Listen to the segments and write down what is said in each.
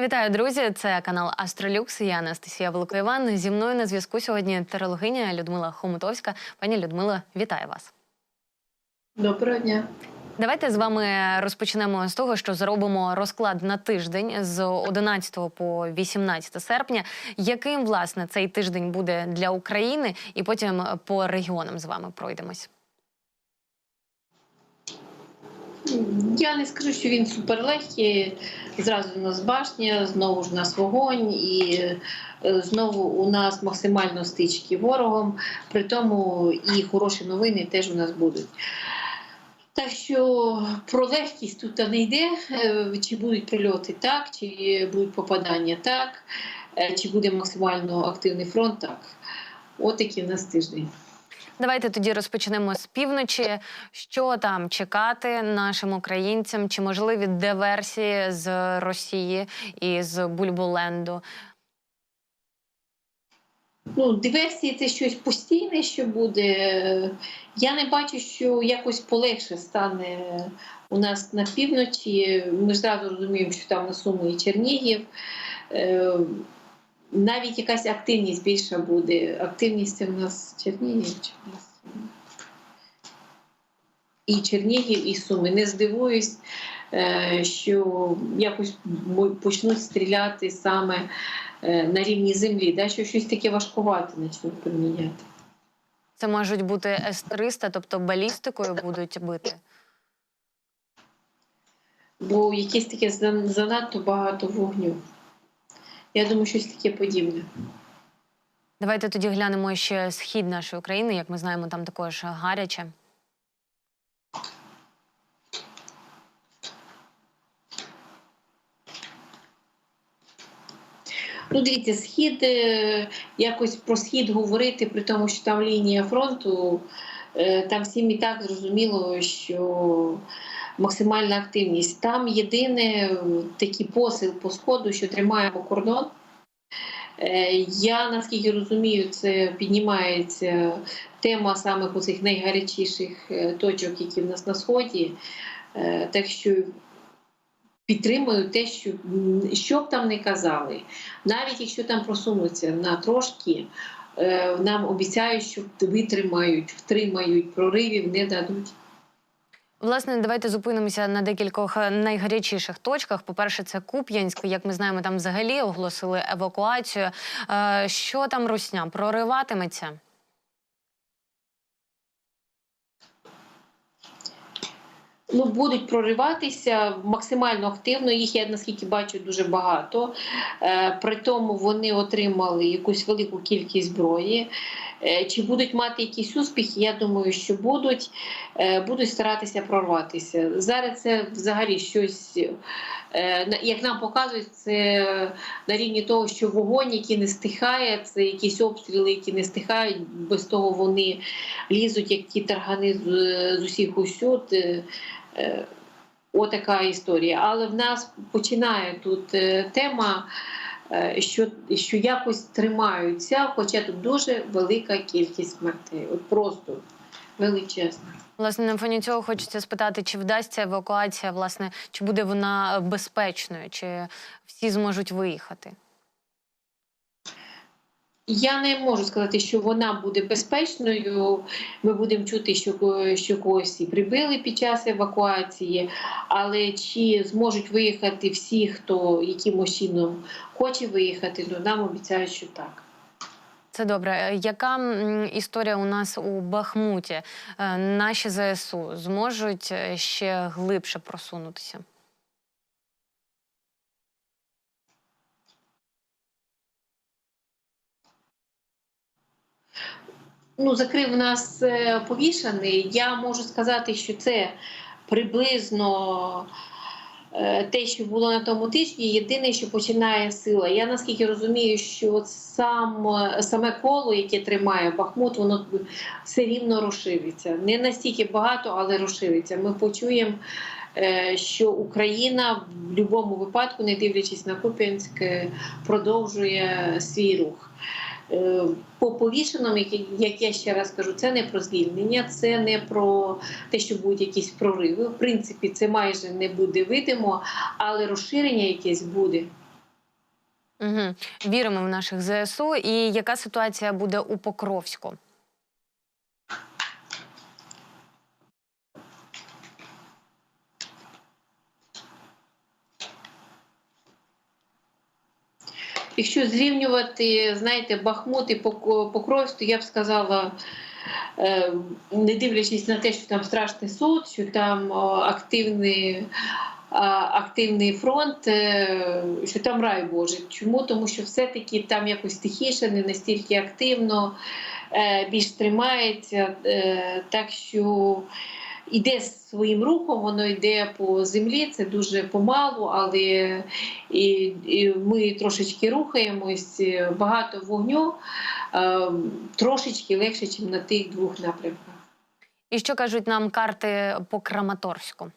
Вітаю, друзі! Це канал Астролюкс. Я Анастасія Великоїван. Зі мною на зв'язку сьогодні терологиня Людмила Хомутовська. Пані Людмила, вітаю вас. Доброго дня. Давайте з вами розпочнемо з того, що зробимо розклад на тиждень з 11 по 18 серпня. Яким власне цей тиждень буде для України, і потім по регіонам з вами пройдемось. Я не скажу, що він суперлегкий. Зразу у нас башня, знову ж у нас вогонь, і е, знову у нас максимально стички ворогом. При тому і хороші новини теж у нас будуть. Так що про легкість тут не йде, Е, чи будуть прильоти так, чи будуть попадання так, е, чи буде максимально активний фронт так. От такий у нас тиждень. Давайте тоді розпочнемо з півночі. Що там чекати нашим українцям? Чи можливі диверсії з Росії і з Бульбуленду? Ну, диверсії це щось постійне, що буде. Я не бачу, що якось полегше стане у нас на півночі. Ми ж зразу розуміємо, що там на Суми і Чернігів. Навіть якась активність більша буде. Активність це в нас Чернігів. Суми? І Чернігів, і Суми. Не здивуюсь, е, що якось почнуть стріляти саме е, на рівні землі, да, що щось таке важкувате почнуть приміняти. Це можуть бути С-300, тобто балістикою будуть бити. Бо якесь таке занадто багато вогню. Я думаю, щось таке подібне. Давайте тоді глянемо ще схід нашої України. Як ми знаємо, там також гаряче. Ну, дивіться, схід е, якось про схід говорити, при тому, що там лінія фронту, е, там всім і так зрозуміло, що максимальна активність. Там єдине такий посил по сходу, що тримаємо кордон. Е, Я наскільки розумію, це піднімається тема самих оцих найгарячіших е, точок, які в нас на сході. Е, Так що підтримую те, що що б там не казали, навіть якщо там просунуться на трошки, нам обіцяють, що витримають, втримають, проривів не дадуть. Власне, давайте зупинимося на декількох е, найгарячіших точках. По-перше, це Куп'янськ. Як ми знаємо, там взагалі оголосили евакуацію. Е, Що там русня? Прориватиметься? Ну, будуть прориватися максимально активно. Їх я наскільки бачу дуже багато. Е, При тому вони отримали якусь велику кількість зброї. Е, Чи будуть мати якісь успіхи? Я думаю, що будуть. Е, Будуть старатися прорватися. Зараз це взагалі щось, е, як нам показують, це на рівні того, що вогонь, який не стихає, це якісь обстріли, які не стихають. Без того вони лізуть, як ті таргани з, усіх усюд. Отака історія. Але в нас починає тут тема, що, що якось тримаються, хоча тут дуже велика кількість смертей. От просто величезна. Власне, на фоні цього хочеться спитати, чи вдасться евакуація, власне, чи буде вона безпечною, чи всі зможуть виїхати? Я не можу сказати, що вона буде безпечною. Ми будемо чути, що, що когось і прибили під час евакуації, але чи зможуть виїхати всі, хто якимось чином хоче виїхати, то нам обіцяють, що так. Це добре. Е, Яка історія у нас у Бахмуті? Е, Наші ЗСУ зможуть е, ще глибше просунутися? Ну, закрив нас е, повішаний, я можу сказати, що це приблизно е, те, що було на тому тижні. Єдине, що починає сила. Я наскільки розумію, що сам, е, саме коло, яке тримає Бахмут, воно все рівно розшириться. Не настільки багато, але розшириться. Ми почуємо. Що Україна в будь-якому випадку, не дивлячись на Куп'янськ, е, продовжує свій рух. Е, По повішеному, як, я ще раз кажу, це не про звільнення, це не про те, що будуть якісь прориви. В принципі, це майже не буде видимо, але розширення якесь буде. Угу. Віримо в наших ЗСУ. І яка ситуація буде у Покровську? Якщо зрівнювати, знаєте, Бахмут і Пок- Покровськ, то я б сказала, е, не дивлячись на те, що там страшний суд, що там активний, активний фронт, е, що там рай Божий. Чому? Тому що все-таки там якось тихіше, не настільки активно, е, більш тримається. Так що йде своїм рухом, воно йде по землі, це дуже помалу, але і, і ми трошечки рухаємось, е, багато вогню, е, трошечки легше, ніж на тих двох напрямках. І що кажуть нам карти по Краматорську?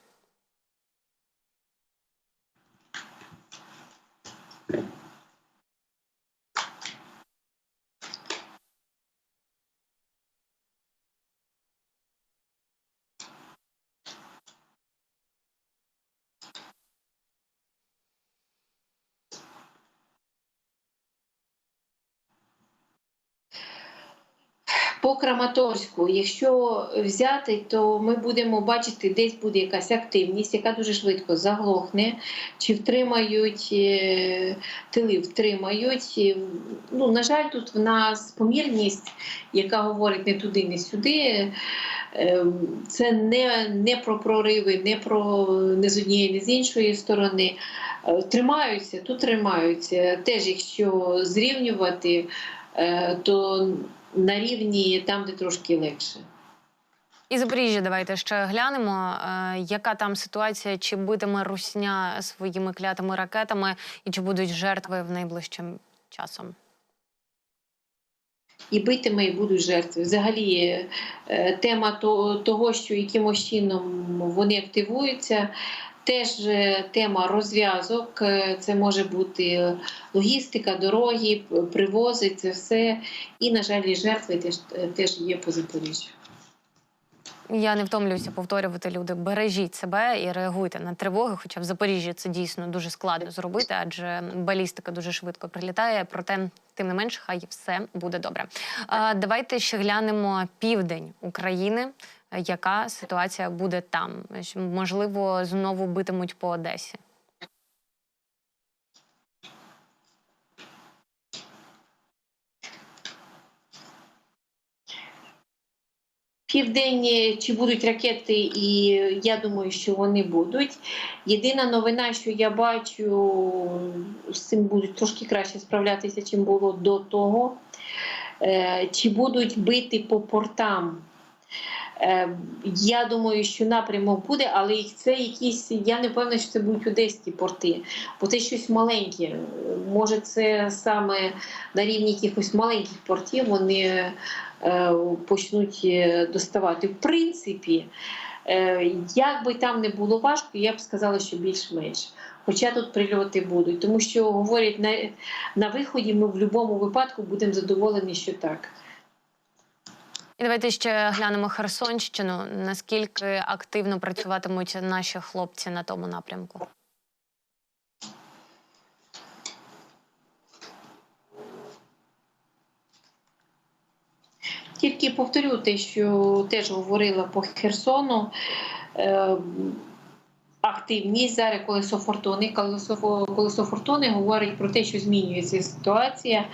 По Краматорську, якщо взяти, то ми будемо бачити, десь буде якась активність, яка дуже швидко заглохне, чи втримають е, тили, втримають. Ну, на жаль, тут в нас помірність, яка говорить не туди, не сюди. Е, Це не, не про прориви, не про не з однієї, не з іншої сторони. Е, Тримаються, тут тримаються. Теж, якщо зрівнювати, е, то на рівні там, де трошки легше. І Запоріжжя, давайте ще глянемо, е, яка там ситуація, чи битиме русня своїми клятими ракетами, і чи будуть жертви в найближчим часом. І битиме, і будуть жертви. Взагалі, е, тема того, що якимось чином вони активуються. Теж е, тема розв'язок, е, це може бути логістика, дороги, привози, це все. І, на жаль, і жертви теж, теж є по Запоріжжю. Я не втомлююся повторювати люди. Бережіть себе і реагуйте на тривоги. Хоча в Запоріжжі це дійсно дуже складно зробити, адже балістика дуже швидко прилітає. Проте, тим не менш, хай все буде добре. А, давайте ще глянемо південь України. Яка ситуація буде там? Можливо, знову битимуть по Одесі. Південні чи будуть ракети, і я думаю, що вони будуть. Єдина новина, що я бачу, з цим будуть трошки краще справлятися, чим було до того. Е, Чи будуть бити по портам? Е, Я думаю, що напрямок буде, але це якісь. Я не певна, що це будуть одеські порти, бо це щось маленьке. Може, це саме на рівні якихось маленьких портів вони е, почнуть е, доставати. В принципі, як би там не було важко, я б сказала, що більш-менш. Хоча тут прильоти будуть, тому що говорять на, на виході, ми в будь-якому випадку будемо задоволені, що так. І давайте ще глянемо Херсонщину. Наскільки активно працюватимуть наші хлопці на тому напрямку? Тільки повторю те, що теж говорила по Херсону. Е, Активність зараз колесо фортуни. Колесо, колесо фортуни говорить про те, що змінюється ситуація.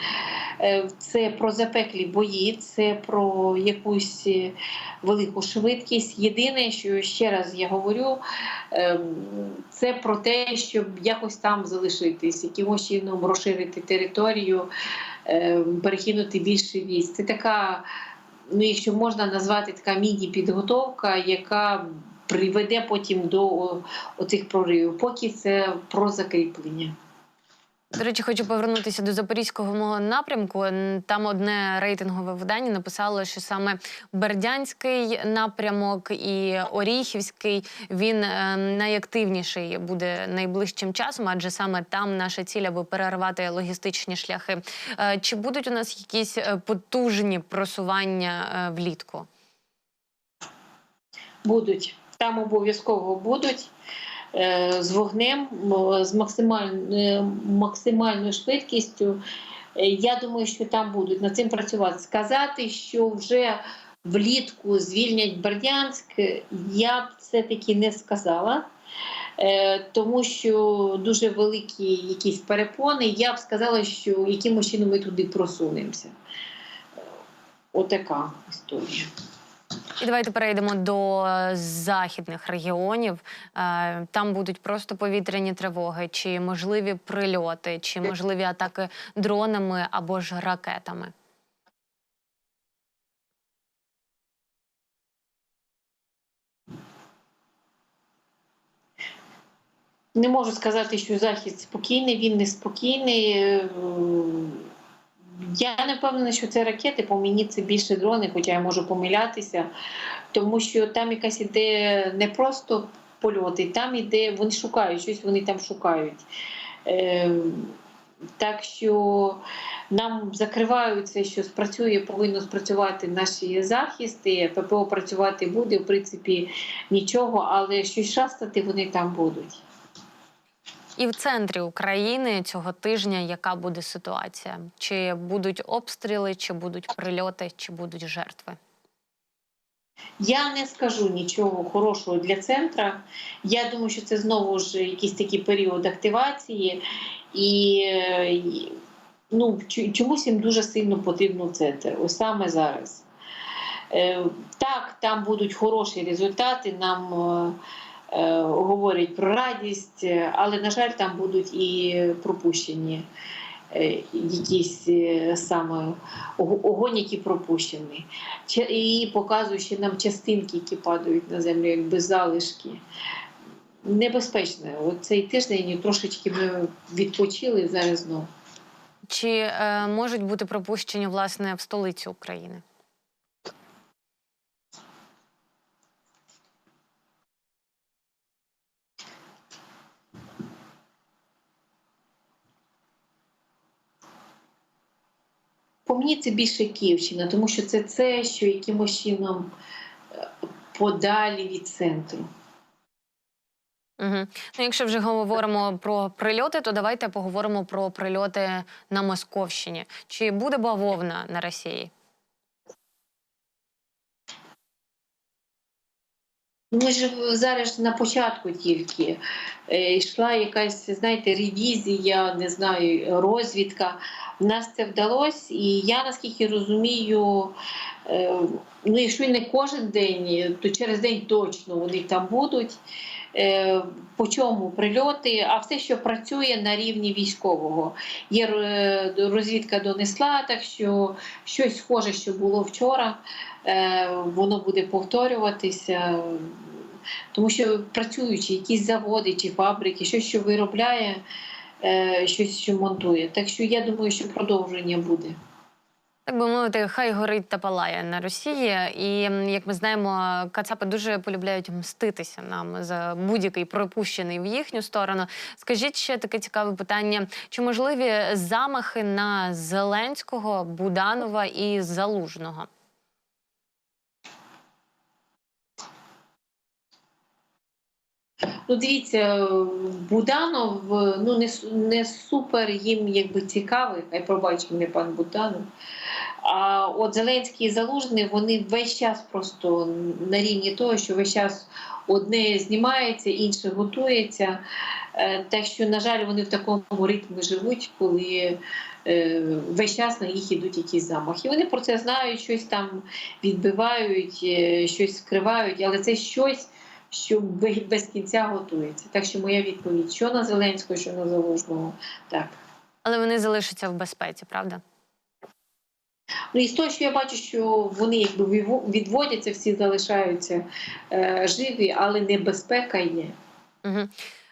Е, Це про запеклі бої, це про якусь е, велику швидкість. Єдине, що ще раз я говорю, е, це про те, щоб якось там залишитись, якимось чином розширити територію, е, перекинути більше військ. Це така, ну якщо можна назвати така міні-підготовка, яка приведе потім до оцих проривів. Поки це про закріплення. До речі, хочу повернутися до запорізького мого напрямку. Там одне рейтингове видання написало, що саме Бердянський напрямок і Оріхівський він е, найактивніший буде найближчим часом, адже саме там наша ціль, аби перервати логістичні шляхи. Е, Чи будуть у нас якісь е, потужні просування влітку? Будуть там обов'язково будуть. Е, з вогнем, з максималь- е, максимальною швидкістю. Е, Я думаю, що там будуть над цим працювати. Сказати, що вже влітку звільнять Бердянськ, я б все-таки не сказала. Тому що дуже великі якісь перепони. Я б сказала, що якимось чином ми туди просунемося. Отака історія. І давайте перейдемо до західних регіонів. Е, Там будуть просто повітряні тривоги, чи можливі прильоти, чи можливі атаки дронами або ж ракетами. Не можу сказати, що захід спокійний, він не спокійний. Е, Я не впевнена, що це ракети, по мені це більше дрони, хоча я можу помилятися, тому що там якась іде не просто польоти, там іде, вони шукають, щось вони там шукають. Е, Так що нам закриваються, що спрацює, повинно спрацювати наші захисти. ППО працювати буде, в принципі, нічого, але щось шастати вони там будуть. І в центрі України цього тижня яка буде ситуація? Чи будуть обстріли, чи будуть прильоти, чи будуть жертви? Я не скажу нічого хорошого для центра. Я думаю, що це знову ж якийсь такий період активації, і е, ну, чомусь їм дуже сильно потрібно центр. Ось саме зараз. Е, Так, там будуть хороші результати. Нам е, говорять про радість, е, але, на жаль, там будуть і пропущені е, якісь саме огонь, який пропущений. Чи- І показує ще нам частинки, які падають на землю, якби залишки. Небезпечно. От цей тиждень трошечки ми відпочили зараз знову. Чи е, можуть бути пропущені власне в столицю України? По мені це більше Київщина, тому що це це, що якимось чином е, подалі від центру. Угу. Ну, якщо вже говоримо про прильоти, то давайте поговоримо про прильоти на Московщині. Чи буде бавовна на Росії? Ми ж зараз на початку тільки е, йшла якась, знаєте, ревізія, не знаю, розвідка. В нас це вдалося, і я наскільки розумію, е, ну якщо не кожен день, то через день точно вони там будуть. Е, По чому прильоти, а все, що працює на рівні військового. Є е, розвідка донесла, так що щось схоже, що було вчора, е, воно буде повторюватися. Тому що працюючи, якісь заводи чи фабрики, щось, що виробляє, щось, що монтує. Так що я думаю, що продовження буде. Так би мовити, хай горить та палає на Росії. І як ми знаємо, Кацапи дуже полюбляють мститися нам за будь-який пропущений в їхню сторону. Скажіть ще таке цікаве питання: чи можливі замахи на Зеленського, Буданова і Залужного? Ну, дивіться, Буданов ну не, не супер їм якби цікавий, хай пробачить мене пан Буданов. А от Зеленський і Залужний вони весь час просто на рівні того, що весь час одне знімається, інше готується. Е, Так що, на жаль, вони в такому ритмі живуть, коли е, весь час на їх ідуть якісь замахи. Вони про це знають, щось там відбивають, е, щось скривають, але це щось що без кінця готується. Так що моя відповідь: що на Зеленського, що на Залужного. Так. Але вони залишаться в безпеці, правда? Ну і з того, що я бачу, що вони якби відводяться, всі залишаються е, живі, але небезпека є. Угу.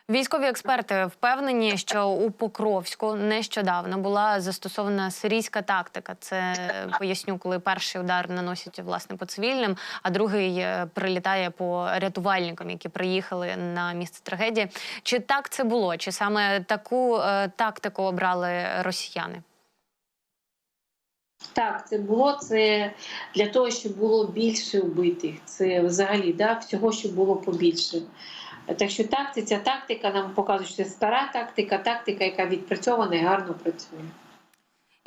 Військові експерти впевнені, що у Покровську нещодавно була застосована сирійська тактика. Це поясню, коли перший удар наносять власне по цивільним, а другий е, прилітає по рятувальникам, які приїхали на місце трагедії. Чи так це було? Чи саме таку е, тактику обрали росіяни? Так, це було це для того, щоб було більше вбитих. Це взагалі да, всього, щоб було побільше. Так що так, ця тактика нам показує, що це стара тактика, тактика, яка відпрацьована і гарно працює.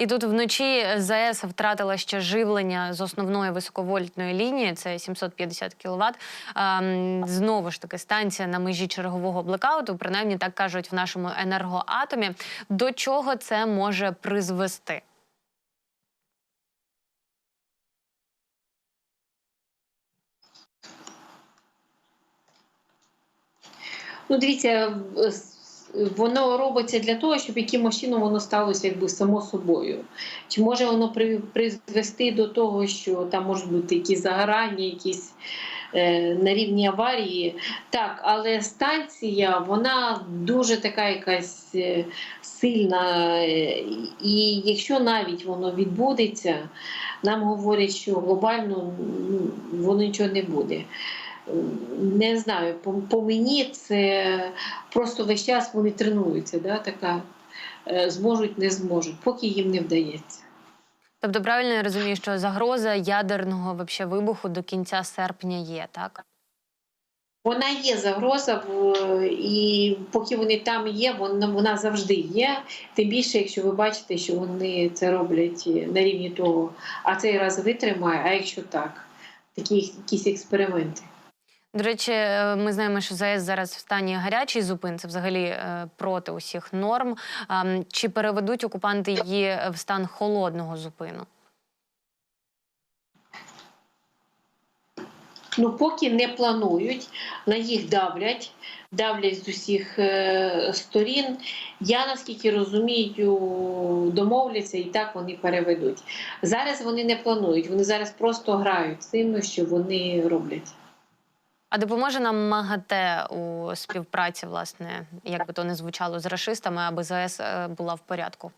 І тут вночі ЗАЕС втратила ще живлення з основної високовольтної лінії, це 750 кВт. Ем, Знову ж таки, станція на межі чергового блекауту, принаймні так кажуть в нашому енергоатомі. До чого це може призвести? Ну, дивіться, воно робиться для того, щоб якимось чином воно сталося якби само собою. Чи може воно призвести до того, що там можуть бути якісь загорання, якісь е, на рівні аварії? Так, але станція вона дуже така якась е, сильна. е, І якщо навіть воно відбудеться, нам говорять, що глобально ну, воно нічого не буде. Не знаю, по, по мені це просто весь час вони тренуються, да, така е, зможуть, не зможуть, поки їм не вдається. Тобто, правильно я розумію, що загроза ядерного вообще вибуху до кінця серпня є, так? Вона є загроза, і поки вони там є, вона, вона завжди є. Тим більше, якщо ви бачите, що вони це роблять на рівні того, а цей раз витримає, а якщо так, такі якісь експерименти. До речі, е, ми знаємо, що ЗАЕС зараз в стані гарячий зупин, це взагалі е, проти усіх норм. Чи переведуть окупанти її в стан холодного зупину? Ну, поки не планують, на їх давлять, давлять з усіх е, сторін. Я наскільки розумію, домовляться і так вони переведуть. Зараз вони не планують, вони зараз просто грають цим, що вони роблять. А допоможе нам МАГАТЕ у співпраці, власне, як би то не звучало з рашистами, аби ЗАЕС е, була в порядку?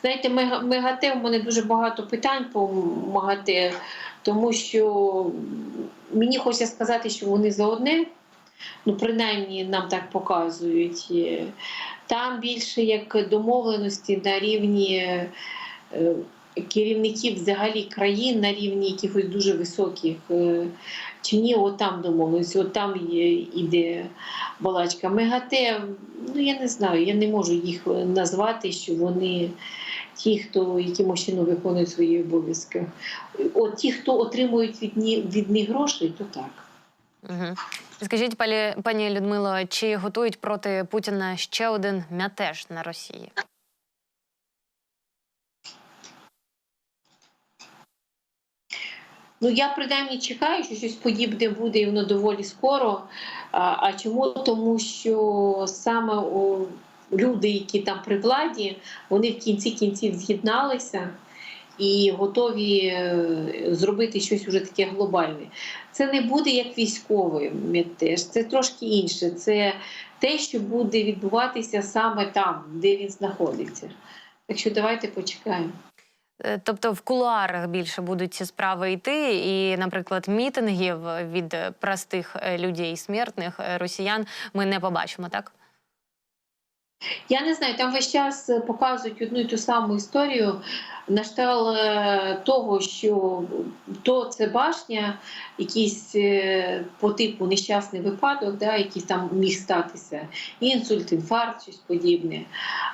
Знаєте, МЕГАТЕ, у мене дуже багато питань по МАГАТЕ, тому що мені хочеться сказати, що вони за одне, ну принаймні нам так показують. Там більше як домовленості на рівні е, керівників взагалі країн, на рівні якихось дуже високих. е, Чи ні, от там домовленості, от там є, іде балачка. МЕГАТЕ, ну я не знаю, я не можу їх назвати, що вони ті, хто якимось чином виконують свої обов'язки. От ті, хто отримують від, ні, від них гроші, то так. Угу. Скажіть, пані, пані Людмило, чи готують проти Путіна ще один мятеж на Росії? Ну я принаймні чекаю, що щось подібне буде і воно доволі скоро. А, а чому? Тому що саме о, люди, які там при владі, вони в кінці кінців з'єдналися і готові е, зробити щось уже таке глобальне. Це не буде як військовий мятеж, це трошки інше. Це те, що буде відбуватися саме там, де він знаходиться. Так що давайте почекаємо. Е, Тобто в кулуарах більше будуть ці справи йти, і, наприклад, мітингів від простих е, людей, смертних е, росіян, ми не побачимо, так? Я не знаю, там весь час е, показують одну і ту саму історію на штал е, того, що то це башня, якийсь е, по типу нещасний випадок, да, який там міг статися, інсульт, інфаркт, щось подібне.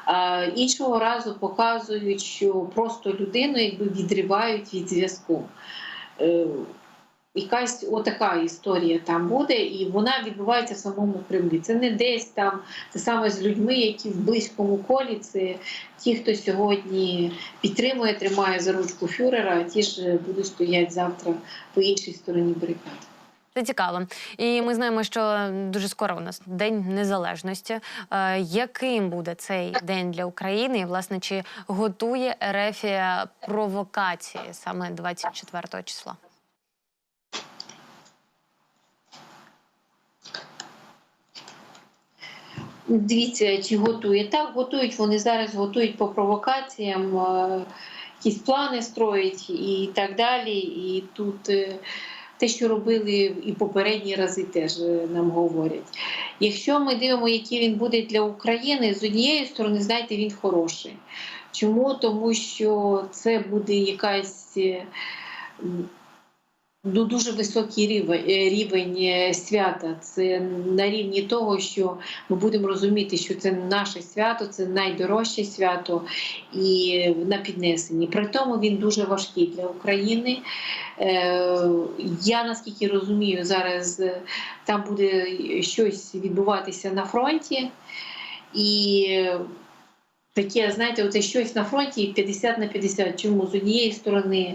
А іншого разу показують, що просто людину якби відривають від зв'язку. Якась отака історія там буде, і вона відбувається в самому Кремлі. Це не десь там, це саме з людьми, які в близькому колі. Це ті, хто сьогодні підтримує, тримає за ручку фюрера, а ті ж будуть стояти завтра по іншій стороні барикад. Це цікаво. І ми знаємо, що дуже скоро у нас День Незалежності. Е, яким буде цей день для України? І, власне, чи готує Ерефія провокації саме 24 числа? Дивіться, чи готує. Так, готують, вони зараз готують по провокаціям, е, якісь плани строять і так далі. І тут е, те, що робили і попередні рази, теж е, нам говорять. Якщо ми дивимося, який він буде для України, з однієї сторони, знаєте, він хороший. Чому? Тому що це буде якась ну, дуже високий рівень, е, рівень е, свята. Це на рівні того, що ми будемо розуміти, що це наше свято, це найдорожче свято і на піднесенні. При тому він дуже важкий для України. Е, Я наскільки розумію, зараз там буде щось відбуватися на фронті. І таке, знаєте, оце щось на фронті 50 на 50. Чому з однієї сторони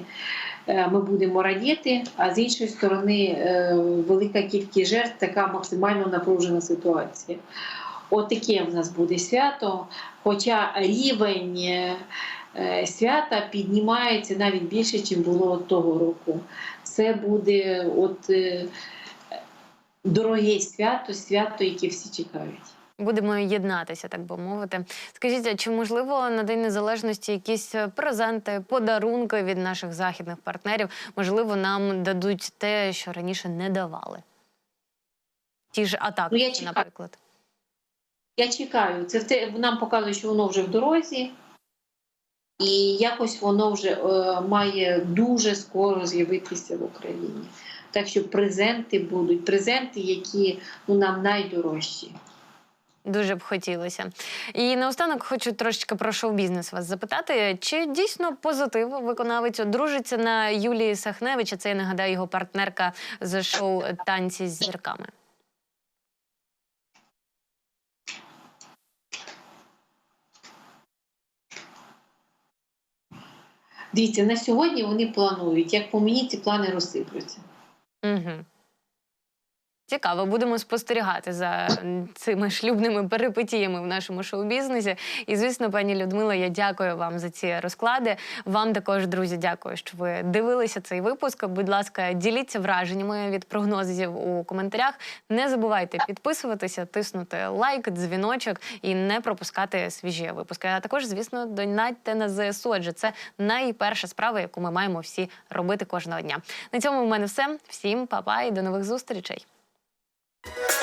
ми будемо радіти, а з іншої сторони е, велика кількість жертв, така максимально напружена ситуація. От таке в нас буде свято. Хоча рівень е, е, свята піднімається навіть більше, ніж було того року. Це буде от е, дороге свято, свято, яке всі чекають. Будемо єднатися, так би мовити. Скажіть, а чи можливо на День Незалежності якісь е, презенти, подарунки від наших західних партнерів, можливо, нам дадуть те, що раніше не давали? Ті ж атаки, Ну, я наприклад. Я чекаю. Це те, нам показує, що воно вже в дорозі, і якось воно вже е, має дуже скоро з'явитися в Україні. Так що презенти будуть, презенти, які ну, нам найдорожчі. Дуже б хотілося. І наостанок хочу трошечки про шоу-бізнес вас запитати. Чи дійсно позитив виконавець дружиться на Юлії Сахневич? а Це я нагадаю його партнерка з шоу Танці з зірками. Дивіться, на сьогодні вони планують. Як по мені, ці плани розсиплються. Угу. Цікаво, будемо спостерігати за цими шлюбними перипетіями в нашому шоу-бізнесі. І, звісно, пані Людмила, я дякую вам за ці розклади. Вам також, друзі, дякую, що ви дивилися цей випуск. Будь ласка, діліться враженнями від прогнозів у коментарях. Не забувайте підписуватися, тиснути лайк, дзвіночок і не пропускати свіжі випуски. А також, звісно, донатьте на ЗСУ, адже це найперша справа, яку ми маємо всі робити кожного дня. На цьому в мене все. Всім па-па і до нових зустрічей. Thank you